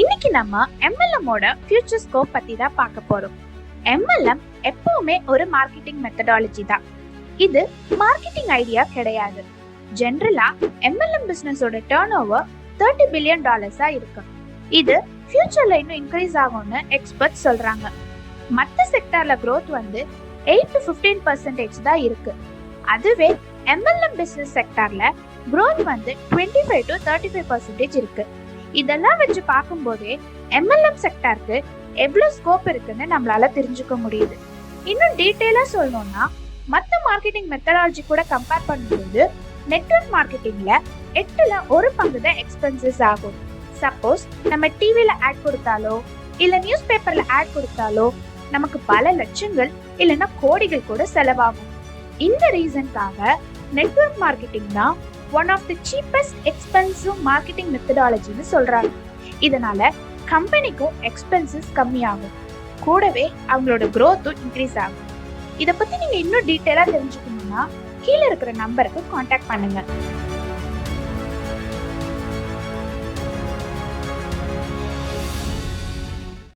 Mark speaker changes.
Speaker 1: இன்னைக்கு நம்ம எம்எல்எம்மோட future scope பத்தி தான் பார்க்க போறோம். எம்எல்எம் எப்பவுமே ஒரு மார்க்கெட்டிங் மெத்தடாலஜி தான். இது மார்க்கெட்டிங் ஐடியா கிடையாது. ஜென்ரலா எம்எல்எம் பிசினஸோட டேர்ன் ஓவர் தேர்ட்டி பில்லியன் டாலர்ஸா இருக்கு. இது ஃபியூச்சர்ல இன்னும் இன்க்ரீஸ் ஆகும்னு எக்ஸ்பர்ட் சொல்றாங்க. மற்ற செக்டார்ல க்ரோத் வந்து எயிட் டு ஃபிஃப்டீன் பர்சன்டேஜ் தான் இருக்கு. அதுவே எம்எல்எம் பிசினஸ் செக்டார்ல க்ரோத் வந்து twenty five to thirty five percentage இருக்கு. இதெல்லாம் வச்சு பார்க்கும்போதே எம்எல்எம் செக்டாருக்கு எவ்வளோ ஸ்கோப் இருக்குன்னு நம்மளால தெரிஞ்சுக்க முடியுது. இன்னும் டீட்டெயிலாக சொல்லணும்னா மற்ற மார்க்கெட்டிங் மெத்தடாலஜி கூட கம்பேர் பண்ணும்போது நெட்வொர்க் மார்க்கெட்டிங்ல எட்டுல ஒரு பங்கு தான் எக்ஸ்பென்சஸ் ஆகும். சப்போஸ் நம்ம டிவியில் ஆட் கொடுத்தாலோ இல்ல நியூஸ் பேப்பர்ல ஆட் கொடுத்தாலோ நமக்கு பல லட்சங்கள் இல்லைன்னா கோடிகள் கூட செலவாகும். இந்த ரீசன்காக நெட்வொர்க் மார்க்கெட்டிங் தான் one of the cheapest expensive marketing மெத்தடாலஜின்னு சொல்கிறாங்க இதனால கம்பெனிக்கும் எக்ஸ்பென்சஸ் கம்மியாகும். கூடவே அவங்களோட க்ரோத்தும் இன்க்ரீஸ் ஆகும். இதை பற்றி நீங்கள் இன்னும் டீட்டெயிலாக தெரிஞ்சுக்கணும்னா கீழே இருக்கிற நம்பருக்கு காண்டாக்ட் பண்ணுங்கள்